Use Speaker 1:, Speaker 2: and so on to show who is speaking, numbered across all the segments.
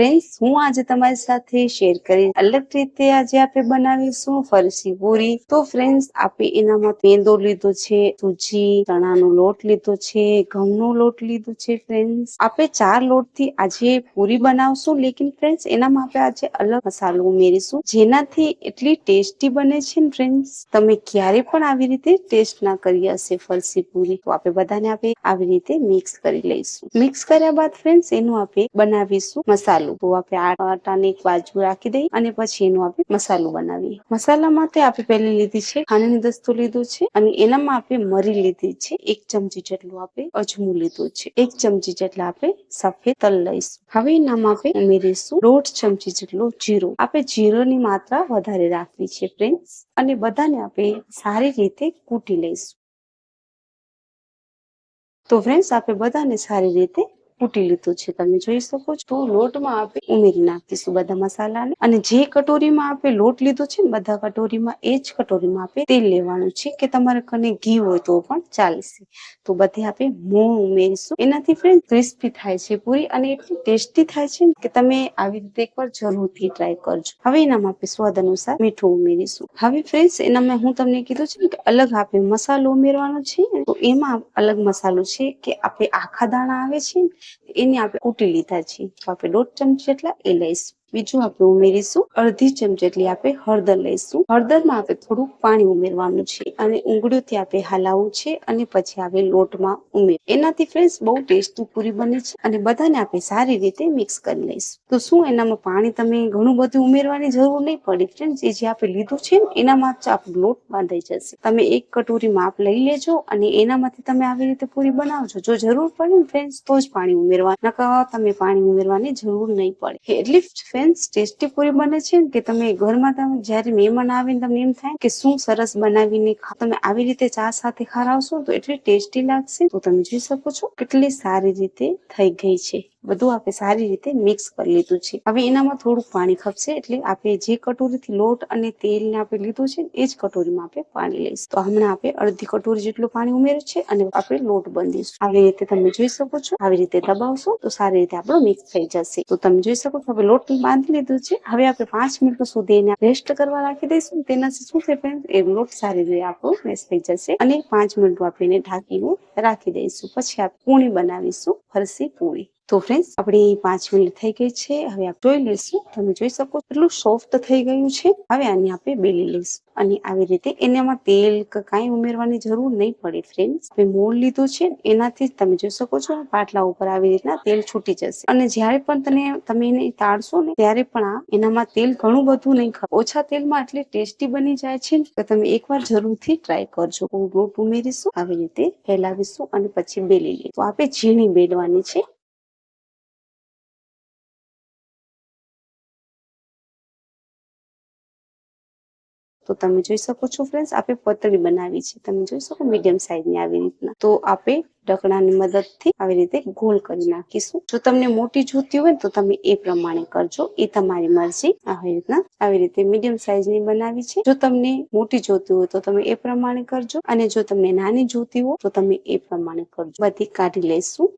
Speaker 1: Friends હું આજે તમારી સાથે શેર કરી અલગ રીતે આજે આપણે બનાવીશું ફરસી પૂરી. તો ફ્રેન્ડ્સ આપણે એનામાં મેંદો લીધો છે, સૂજી, ચણાનો લોટ લીધો છે, ઘઉંનો લોટ લીધો છે ફ્રેન્ડ્સ આપણે ચાર લોટથી આજે પૂરી બનાવશું, લેકિન ફ્રેન્ડ્સ એનામાં આપણે આજે અલગ મસાલો ઉમેરીશું, જેનાથી એટલી ટેસ્ટી બને છે ને ફ્રેન્ડ્સ તમે ક્યારે પણ આવી રીતે ટેસ્ટ ના કરી હશે ફરસી પૂરી, તો આપણે બધાને આપણે આવી રીતે મિક્સ કરી લઈશું. મિક્સ કર્યા બાદ ફ્રેન્ડ્સ એનું આપણે બનાવીશું મસાલો. તો આપણે આટાની બાજુ રાખી દઈએ અને પછી એનો આપણે મસાલો બનાવીએ. મસાલા માટે આપણે પહેલી લીધી છે ખાંડની દસ્તો લીધો છે અને એનામાં આપણે મરી લીધી છે એક ચમચી જેટલું આપણે અજમું લીધું છે. એક ચમચી જેટલા આપણે સફેદ તલ લઈશું. હવે એનામાં આપણે ઉમેરીશું દોઢ ચમચી જેટલો જીરો. આપણે જીરોની માત્રા વધારે રાખવી છે ફ્રેન્ડ્સ. અને બધાને આપણે સારી રીતે કૂટી લઈશું. તો ફ્રેન્ડ્સ આપણે બધાને સારી રીતે કૂટી લીધું છે. તમે જોઈ શકો છો. લોટમાં આપણે ઉમેરી નાખીશું બધા મસાલાને. અને જે કટોરીમાં આપણે લોટ લીધો છે ને, બધા કટોરીમાં, એ જ કટોરીમાં આપણે તેલ લેવાનું છે કે તમારે કને ઘી હોય તો પણ ચાલશે. તો બધે આપણે મોં ઉમેરીશું. એનાથી ફ્રેન્ડ ક્રિસ્પી થાય છે પૂરી અને એટલી ટેસ્ટી થાય છે કે તમે આવી રીતે એકવાર જરૂરથી ટ્રાય કરજો. હવે એનામાં આપણે સ્વાદ અનુસાર મીઠું ઉમેરીશું. હવે ફ્રેન્ડ્સ એનામાં હું તમને કીધું છે કે અલગ આપણે મસાલો ઉમેરવાનો છે તો એમાં અલગ મસાલો છે કે આપણે આખા દાણા આવે છે એને આપણે કૂટી લીધા છે તો આપણે દોઢ ચમચી જેટલા એ લઈશું બીજું આપણે ઉમેરીશું. અડધી ચમચી જેટલી આપણે હળદર લઈશું. હળદરમાં આપણે થોડુંક પાણી ઉમેરવાનું છે અને ઉંગળીઓથી આપણે હલાવવું છે અને પછી આપણે લોટમાં ઉમેર. એનાથી ફ્રેન્ડ્સ બહુ ટેસ્ટી પૂરી બને છે અને બધાને આપણે સારી રીતે મિક્સ કરી લઈશું. તો શું એનામાં પાણી તમે ઘણું બધું ઉમેરવાની જરૂર નહીં પડે. ફ્રેન્ડ્સ જે આપણે લીધું છે એનામાં જ આપણો લોટ બાંધાઈ જશે. તમે એક કટોરી માપ લઈ લેજો અને એનામાંથી તમે આવી રીતે પૂરી બનાવજો. જો જરૂર પડે ને ફ્રેન્ડ્સ તો જ પાણી ઉમેરવા. નકા તમે પાણી ઉમેરવાની જરૂર નહીં પડે. એટલી ફ્રેન્ડ્સ ટેસ્ટી પૂરી બને છે કે તમે ઘરમાં તમે જ્યારે મહેમાન આવે ને તમને એમ થાય કે શું સરસ બનાવીને તમે આવી રીતે ચા સાથે ખારાવશો તો એટલી ટેસ્ટી લાગશે તો તમે જોઈ શકો છો કેટલી સારી રીતે થઈ ગઈ છે. બધું આપણે સારી રીતે મિક્સ કરી લીધું છે. હવે એનામાં થોડુંક પાણી ખપશે એટલે આપણે જે કટોરીથી લોટ અને તેલ ને આપણે લીધું છે એ જ કટોરીમાં આપણે પાણી લઈશું. તો હમણાં આપણે અડધી કટોરી જેટલું પાણી ઉમેર્યું છે અને આપણે લોટ બાંધીશું. આવી રીતે તમે જોઈ શકો છો. આવી રીતે દબાવશો તો સારી રીતે આપણો મિક્સ થઈ જશે. તો તમે જોઈ શકો છો, હવે લોટ બાંધી લીધું છે. હવે આપણે પાંચ મિનિટ સુધી એને રેસ્ટ કરવા રાખી દઈશું. તેનાથી શું છે ફ્રેન્ડ એ લોટ સારી રીતે આપણો મેશ થઈ જશે અને પાંચ મિનિટ આપણે એને ઢાંકીને રાખી દઈશું. પછી આપણે પૂણી બનાવીશું, ફરસી પૂરી તો ફ્રેન્ડ્સ આપણી પાંચ મિનિટ થઈ ગઈ છે. હવે આપણે જોઈ લઈશું તમે જોઈ શકો એટલું સોફ્ટ થઈ ગયું છે. હવે આની આપણે બેલી લઈશું. અને આવી રીતે એનામાં તેલ કે કાંઈ ઉમેરવાની જરૂર નહીં પડે ફ્રેન્ડ્સ આપણે મોણ લીધું છે, એનાથી તમે જોઈ શકો છો, પાટલા ઉપર આવી રીતના તેલ છૂટી જશે. અને જ્યારે પણ તને, તમે એને તાળશો ને, ત્યારે પણ આ એનામાં તેલ ઘણું બધું નહીં ખાવ ઓછા તેલમાં એટલે ટેસ્ટી બની જાય છે કે તમે એકવાર જરૂરથી ટ્રાય કરજો. રોટ ઉમેરીશું, આવી રીતે ફેલાવીશું અને પછી બેલી લઈશું. આપણે ઝીણી બેલવાની છે. તો તમે જોઈ શકો છો ફ્રેન્ડ્સ આપણે પતળી બનાવી છે. તમે જોઈ શકો મીડિયમ સાઈઝની આવી રીતના. તો આપણે ઢકણાની મદદથી આવી રીતે ગોળ કરી નાખીશું. જો તમને મોટી જોતી હોય તો તમે એ પ્રમાણે કરજો. એ તમારી મરજી. આવી રીતના આવી રીતે મીડિયમ સાઈઝની બનાવી છે. જો તમને મોટી જોતી હોય તો તમે એ પ્રમાણે કરજો. અને જો તમને નાની જોતી હોય તો તમે એ પ્રમાણે કરજો. બધી કાઢી લઈશું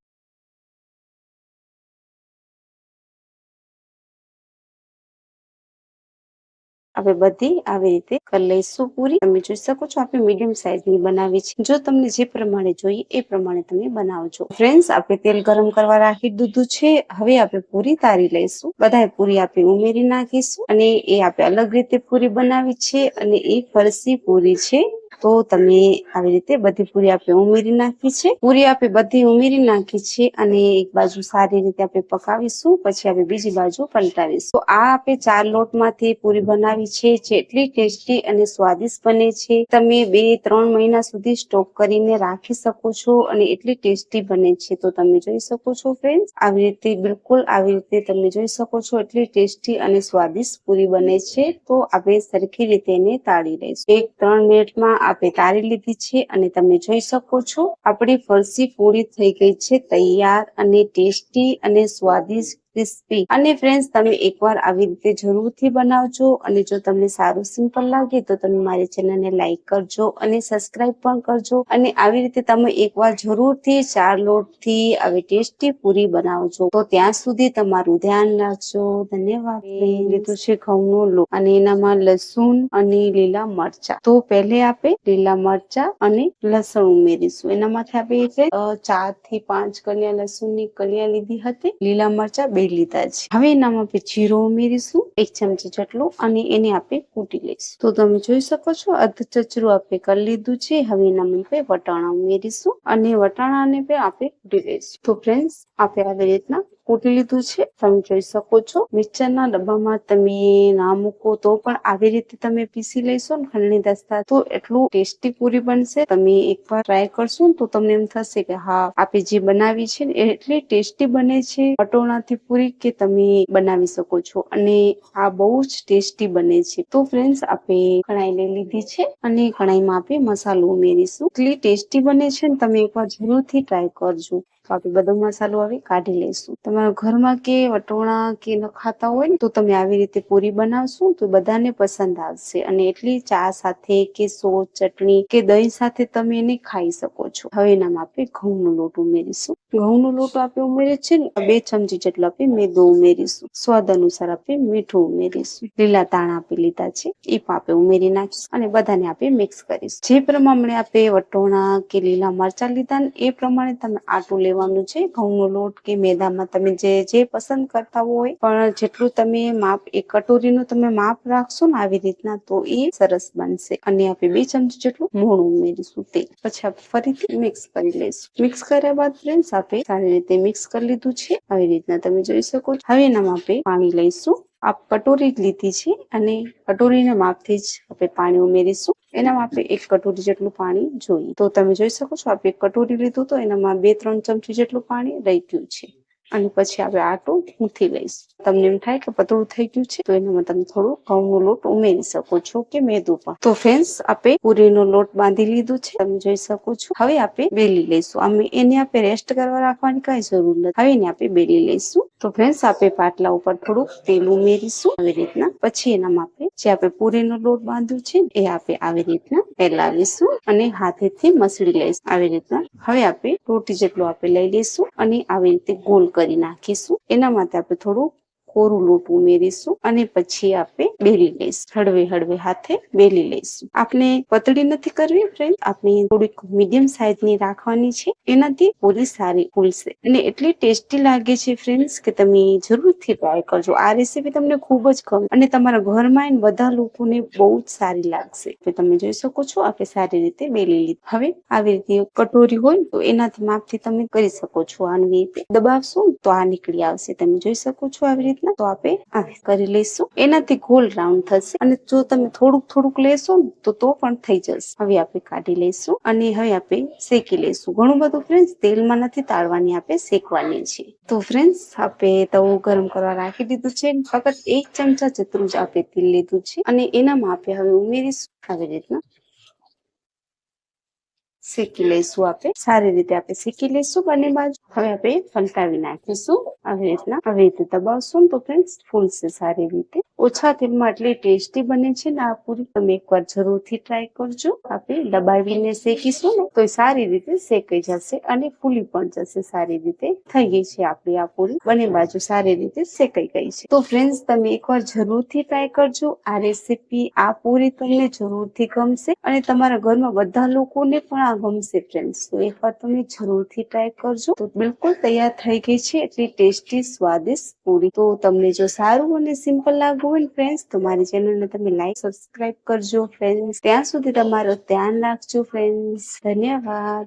Speaker 1: આપણે બધી આવી રીતે કરી લઈશું પૂરી. તમે જોઈ શકો છો આપણે મીડિયમ સાઈઝની બનાવી છે. જો તમને જે પ્રમાણે જોઈએ એ પ્રમાણે તમે બનાવજો. ફ્રેન્ડ્સ આપણે તેલ ગરમ કરવા રાખી દીધું છે. હવે આપણે પૂરી તારી લઈશું. બધા પૂરી આપણે ઉમેરી નાખીશું અને એ આપણે અલગ રીતે પૂરી બનાવી છે અને એ ફરસી પૂરી છે. તો તમે આવી રીતે બધી પૂરી આપણે ઉમેરી નાખી છે. પૂરી આપણે બધી ઉમેરી નાખી છે અને એક બાજુ સારી રીતે આપણે પકાવીશું, પછી આપણે બીજી બાજુ પલટાવીશું. આ આપણે ચાર લોટમાંથી પૂરી બનાવી છે, જેટલી ટેસ્ટી અને સ્વાદિષ્ટ બને છે. તમે બે, ત્રણ મહિના સુધી સ્ટોક કરીને રાખી શકો છો અને એટલી ટેસ્ટી બને છે. તો તમે જોઈ શકો છો ફ્રેન્ડ આવી રીતે બિલકુલ આવી રીતે તમે જોઈ શકો છો એટલી ટેસ્ટી અને સ્વાદિષ્ટ પૂરી બને છે. તો આપણે સરખી રીતે એને તાળી લઈશું. એક, ત્રણ મિનિટમાં આપણે તારી લીધી છે અને તમે જોઈ શકો છો. આપણી ફરસી પૂરી થઈ ગઈ છે, તૈયાર અને ટેસ્ટી અને સ્વાદિષ્ટ ક્રિસ્પી અને ફ્રેન્ડ્સ તમે એકવાર આવી રીતે જરૂરથી બનાવજો અને જો તમને સારું સિમ્પલ લાગે તો તમે મારી ચેનલને લાઈક કરજો અને સબસ્ક્રાઇબ પણ કરજો. અને આવી રીતે તમે એકવાર જરૂરથી ચાર લોટથી આવી ટેસ્ટી પૂરી બનાવજો. તો ત્યાં સુધી તમારું ધ્યાન રાખજો. ધન્યવાદ લીધું છે ઘઉંનો લોટ અને એનામાં લસણ અને લીલા મરચા. તો પહેલે આપણે લીલા મરચા અને લસણ ઉમેરીશું. એનામાંથી આપણે એટલે ચારથી પાંચ કલિયા લસણની કલિયા લીધી હતી. લીલા મરચા બે લીધા છે. હવે એનામાં આપણે જીરો ઉમેરીશું, એક ચમચી જેટલું, અને એને આપણે કૂટી લઈશું. તો તમે જોઈ શકો છો, અધ ચચરું આપણે કરી લીધું છે. હવે એનામાં આપણે વટાણા ઉમેરીશું, અને વટાણાને પણ આપણે કૂટી લઈશું. તો ફ્રેન્ડ્સ આપણે આવી રીતના કૂટી લીધું છે. તમે જોઈ શકો છો, મિક્સરના ડબ્બામાં તમે ના મૂકો તો પણ આવી રીતે તમે પીસી લેશો ને ખંડણી દસ્તા તો એટલું ટેસ્ટી પૂરી બનશે. તમે એકવાર ટ્રાય કરશો ને તો તમને એમ થશે કે હા આપણે જે બનાવી છે ને એટલી ટેસ્ટી બને છે. પટોળાથી પૂરી કે તમે બનાવી શકો છો? અને આ બહુ જ ટેસ્ટી બને છે. તો ફ્રેન્ડ્સ આપણે લઈ લીધી છે અને કઢાઈમાં આપણે મસાલો ઉમેરીશું. એટલી ટેસ્ટી બને છે ને તમે એકવાર જરૂરથી ટ્રાય કરજો. તો આપણે બધો મસાલો હવે કાઢી લઈશું. તમારા ઘરમાં કે વટોણા કે ન ખાતા હોય ને, તો તમે આવી રીતે પૂરી બનાવશો તો બધાને પસંદ આવશે. અને એટલી ચા સાથે કે સોસ, ચટણી કે દહીં સાથે તમે એને ખાઈ શકો છો. હવે એનામાં આપણે ઘઉંનો લોટ ઉમેરીશું. ઘઉંનો લોટ આપણે ઉમેરે છે ને, બે ચમચી જેટલો આપણે મેદો ઉમેરીશું. સ્વાદ અનુસાર આપણે મીઠું ઉમેરીશું. લીલા તાણા આપી લીધા છે, એ પણ આપણે ઉમેરી નાખીશું. અને બધાને આપણે મિક્સ કરીશું. જે પ્રમાણે આપણે વટોણા કે લીલા મરચા લીધા ને, એ પ્રમાણે તમે આટું લેવાનું છે. ઘઉંનો લોટ કે મેદામાં તમે જે જે પસંદ કરતા હોય, પણ જેટલું તમે માપ એક કટોરીનું તમે માપ રાખશો ને આવી રીતના, તો એ સરસ બનશે. અને આપણે બે ચમચી જેટલું મોણ ઉમેરીશું તે પછી આપણે ફરીથી મિક્સ કરી લઈશું. મિક્સ કર્યા બાદ ફ્રેન્ડ્સ આપણે સારી રીતે મિક્સ કરી લીધું છે. આવી રીતના તમે જોઈ શકો છો. હવે એનામાં આપણે પાણી લઈશું. આ કટોરી લીધી છે અને કટોરીના માપથી જ આપણે પાણી ઉમેરીશું. એનામાં આપણે એક કટોરી જેટલું પાણી જોઈએ. તો તમે જોઈ શકો છો, આપણે એક કટોરી લીધું તો એનામાં બે, ત્રણ ચમચી જેટલું પાણી રહી ગયું છે. અને પછી આપણે આટો ગૂંથી લઈશ. તમને એમ થાય કે પતળું થઈ ગયું છે, તો એનામાં તમે થોડું ઘઉંનો લોટ ઉમેરી શકો છો કે મેદુ પણ. તો ફ્રેન્ડ્સ આપણે પૂરીનો લોટ બાંધી લીધું છે. તમે જોઈ શકો છો. હવે આપણે બેલી લઈશું. અમે એને આપણે રેસ્ટ કરવા રાખવાની કઈ જરૂર નથી. હવે એને આપણે બેલી લઈશું. તો ફ્રેન્ડ્સ આપણે પાટલા ઉપર થોડુંક તેલ ઉમેરીશું આવી રીતના. પછી એનામાં આપણે જે આપણે પૂરીનો લોટ બાંધ્યો છે એ આપણે આવી રીતના ફેલાવીશું અને હાથેથી મસળી લઈશું. આવી રીતના હવે આપણે રોટી જેટલું આપણે લઈ લઈશું અને આવી રીતે ગોલ કરી નાખીશું. એના માટે આપણે થોડું કોરું લોટ ઉમેરીશું અને પછી આપણે બેલી લઈશું. હળવે હળવે હાથે બેલી લઈશું. આપણે પતળી નથી કરવી ફ્રેન્ડ આપણે થોડીક મીડિયમ સાઈઝની રાખવાની છે. એનાથી પૂરી સારી ફૂલશે. અને એટલી ટેસ્ટી લાગે છે ફ્રેન્ડ્સ કે તમે જરૂરથી ટ્રાય કરજો. આ રેસીપી તમને ખૂબ જ ગમે અને તમારા ઘરમાં બધા લોકોને બહુ જ સારી લાગશે. કે તમે જોઈ શકો છો આપણે સારી રીતે બેલી લીધી. હવે આવી રીતે કટોરી હોય તો એનાથી માપથી તમે કરી શકો છો. આની રીતે દબાવશો તો આ નીકળી આવશે. તમે જોઈ શકો છો આવી રીતે તો આપણે આવી કરી લઈશું. એનાથી ગોલ રાઉન્ડ થશે અને જો તમે થોડુંક થોડુંક લેશો ને, તો પણ થઈ જશે. હવે આપણે કાઢી લઈશું અને હવે આપણે શેકી લઈશું. ઘણું બધું ફ્રેન્ડ્સ તેલમાં નથી તાળવાની, આપણે શેકવાની છે. તો ફ્રેન્ડ્સ આપણે તવો ગરમ કરવા રાખી દીધું છે ફક્ત એક ચમચા જેટલું જ આપણે તેલ લીધું છે. અને એનામાં આપણે હવે ઉમેરીશું. આવી રીતના શેકી લઈશું આપણે સારી રીતે આપણે શેકી લઈશું બંને બાજુ. હવે આપણે ફલટાવી નાખીશું. આવી રીતના. આવી રીતે દબાવશું તો ફ્રેન્ડ ફૂલશે સારી રીતે. ઓછા તેલમાં એટલી ટેસ્ટી બને છે ને આ પૂરી. તમે એકવાર જરૂરથી ટ્રાય કરજો. આપણે દબાવીને શેકીશું ને તો સારી રીતે શેકાઈ જશે અને ફૂલી પણ જશે સારી રીતે. થઈ ગઈ છે આપણી આ પૂરી. બંને બાજુ સારી રીતે શેકાઈ ગઈ છે. તો ફ્રેન્ડ્સ તમે એકવાર જરૂરથી ટ્રાય કરજો. આ રેસીપી આ પૂરી તમને જરૂરથી ગમશે. અને તમારા ઘરમાં બધા લોકોને પણ આ ગમશે ફ્રેન્ડ્સ તો એકવાર તમે જરૂરથી ટ્રાય કરજો. તો બિલકુલ તૈયાર થઈ ગઈ છે એટલી ટેસ્ટી સ્વાદિષ્ટ પૂરી. તો તમને જો સારું અને સિમ્પલ લાગવું હોય ફ્રેન્ડ્સ તો મારી ચેનલને તમે લાઈક સબસ્ક્રાઇબ કરજો ફ્રેન્ડ્સ ત્યાં સુધી તમારું ધ્યાન રાખજો ફ્રેન્ડ્સ ધન્યવાદ.